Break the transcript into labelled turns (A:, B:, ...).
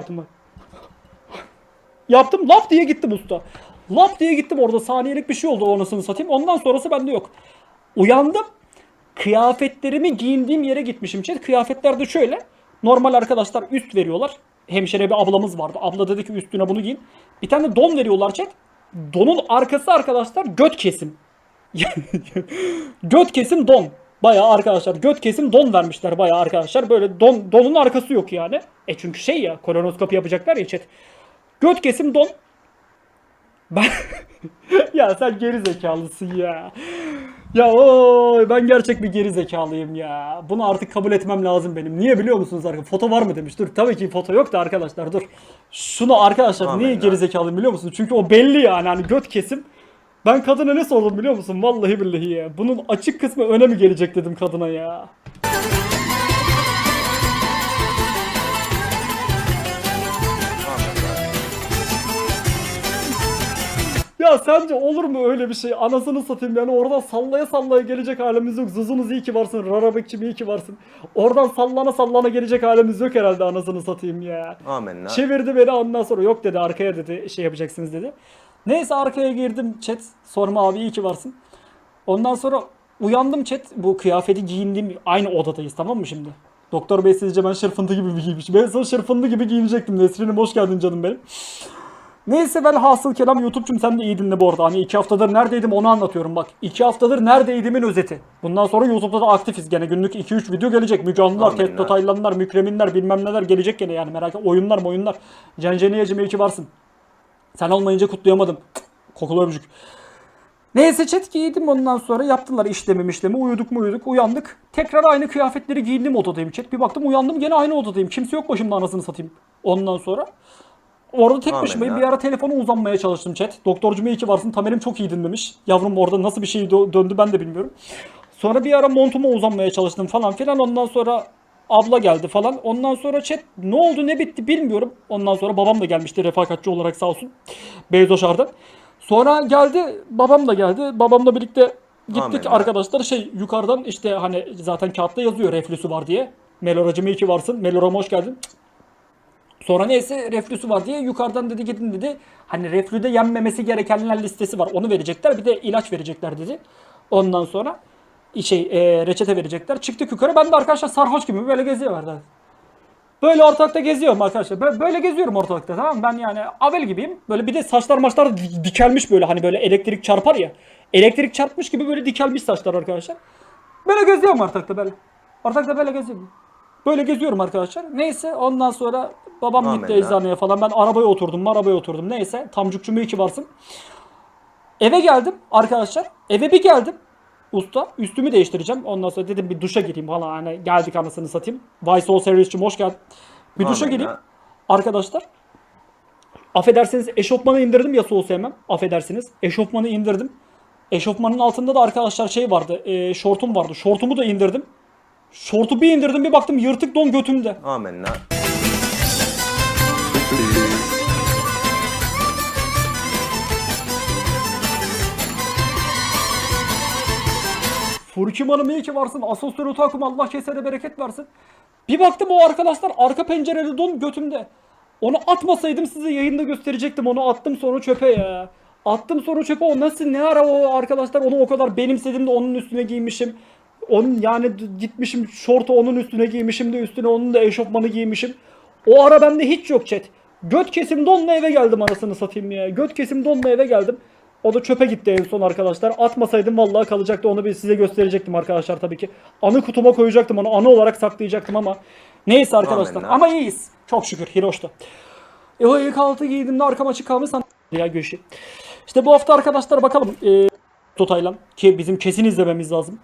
A: yaptım bak. Yaptım lap diye gittim usta. Lap diye gittim orada saniyelik bir şey oldu o anasını satayım. Ondan sonrası bende yok. Uyandım. Kıyafetlerimi giyindiğim yere gitmişim. Chat kıyafetler de şöyle. Normal arkadaşlar üst veriyorlar. Hemşire bir ablamız vardı. Abla dedi ki üstüne bunu giyin. Bir tane don veriyorlar chat. Donun arkası arkadaşlar göt kesim. göt kesim don. Bayağı arkadaşlar göt kesim don vermişler bayağı arkadaşlar. Böyle don donun arkası yok yani. E çünkü şey ya kolonoskopi yapacaklar ya chat. Göt kesim don. Ben ya sen geri zekalısın ya. Ya oy ben gerçek bir geri zekalıyım ya. Bunu artık kabul etmem lazım benim. Niye biliyor musunuz arkadaşlar? Foto var mı demiş. Dur tabii ki foto yok da arkadaşlar dur. Şunu arkadaşlar
B: Aman
A: niye geri zekalıyım biliyor musunuz? Çünkü o belli yani hani göt kesim. Ben kadına ne sordum biliyor musun? Vallahi billahi ya. Bunun açık kısmı öne mi gelecek dedim kadına ya. Ya sence olur mu öyle bir şey? Anasını satayım yani oradan sallaya sallaya gelecek halimiz yok. Zuzunuz iyi ki varsın. Rarabekçim iyi ki varsın. Oradan sallana sallana gelecek halimiz yok herhalde anasını satayım ya.
B: Amenna.
A: Çevirdi beni ondan sonra yok dedi arkaya dedi şey yapacaksınız dedi. Neyse arkaya girdim chat. Sorma abi iyi ki varsın. Ondan sonra uyandım chat. Bu kıyafeti giyindiğim aynı odadayız tamam mı şimdi? Doktor bey sizce ben şırfıntı gibi mi giymişim? Ben sana şırfıntı gibi giyinecektim. Nesrin'im hoş geldin canım benim. Neyse ben hasıl kelam YouTube'cum sen de iyi dinle bu arada. Hani iki haftadır neredeydim onu anlatıyorum bak. iki haftadır neredeydimin özeti. Bundan sonra YouTube'da da aktifiz gene. Günlük 2-3 video gelecek. Müge Anlılar,
B: Amin
A: Ted
B: ya.
A: Totaylanlar, Mükreminler bilmem neler gelecek gene yani. Merak etme. Oyunlar oyunlar. Cenceniyeciğim iyi ki varsın. Sen olmayınca kutlayamadım. Kokulu öpücük. Neyse chat giydim ondan sonra yaptılar işlemi işlemi uyuduk mu uyuduk uyandık. Tekrar aynı kıyafetleri giyindim odadayım chat. Bir baktım uyandım gene aynı odadayım. Kimse yok başımda anasını satayım. Ondan sonra Orada tek
B: Amin
A: başımayım.
B: ya.
A: Bir ara telefona uzanmaya çalıştım chat. Doktorcum iyi ki varsın. Tamerim çok iyi dinlemiş. Yavrum orada nasıl bir şey dö- döndü ben de bilmiyorum. Sonra bir ara montuma uzanmaya çalıştım falan filan. Ondan sonra abla geldi falan. Ondan sonra chat ne oldu ne bitti bilmiyorum. Ondan sonra babam da gelmişti refakatçi olarak sağ olsun. Beyzoşar'dan. Sonra geldi babam da geldi. Babamla birlikte gittik
B: Amin ya.
A: arkadaşlar şey yukarıdan işte hani zaten kağıtta yazıyor reflüsü var diye. Meloracım iyi ki varsın. Meloram hoş geldin. Sonra neyse reflüsü var diye yukarıdan dedi gidin dedi. Hani reflüde yenmemesi gerekenler listesi var. Onu verecekler. Bir de ilaç verecekler dedi. Ondan sonra şey e, reçete verecekler. Çıktık yukarı. Ben de arkadaşlar sarhoş gibi böyle geziyorlar. Böyle ortalıkta geziyorum arkadaşlar. Böyle, böyle geziyorum ortalıkta tamam mı? Ben yani avel gibiyim. Böyle bir de saçlar maçlar di- dikelmiş böyle hani böyle elektrik çarpar ya. Elektrik çarpmış gibi böyle dikelmiş saçlar arkadaşlar. Böyle geziyorum ortalıkta böyle. Ortalıkta böyle geziyorum. Böyle geziyorum arkadaşlar. Neyse ondan sonra babam
B: Amin
A: gitti eczaneye falan. Ben arabaya oturdum, arabaya oturdum. Neyse tamcukçum iyi ki varsın. Eve geldim arkadaşlar. Eve bir geldim. Usta üstümü değiştireceğim. Ondan sonra dedim bir duşa gireyim falan. Hani geldik anasını satayım. Vice Soul Series'cim hoş geldin. Bir duşa gireyim.
B: ya.
A: Arkadaşlar. Affedersiniz eşofmanı indirdim ya soğuk sevmem. Affedersiniz. Eşofmanı indirdim. Eşofmanın altında da arkadaşlar şey vardı. E, şortum vardı. Şortumu da indirdim. Şortu bir indirdim bir baktım yırtık don götümde.
B: Amenna.
A: Furkim Hanım iyi ki varsın. Asosyal otakum Allah kesene bereket versin. Bir baktım o arkadaşlar arka pencereli don götümde. Onu atmasaydım size yayında gösterecektim. Onu attım sonra çöpe ya. Attım sonra çöpe o nasıl ne ara o arkadaşlar onu o kadar benimsedim de onun üstüne giymişim. Onun yani gitmişim şortu onun üstüne giymişim de üstüne onun da eşofmanı giymişim. O ara bende hiç yok chat. Göt kesim donla eve geldim anasını satayım ya. Göt kesim donla eve geldim. O da çöpe gitti en son arkadaşlar. Atmasaydım vallahi kalacaktı. Onu bir size gösterecektim arkadaşlar tabii ki. Anı kutuma koyacaktım onu. Anı olarak saklayacaktım ama. Neyse arkadaşlar. Ama iyiyiz. Çok şükür. Hiroş'ta. E o ilk altı giydiğimde arkam açık kalmış ya Göşi. İşte bu hafta arkadaşlar bakalım. E, Totaylan ki bizim kesin izlememiz lazım.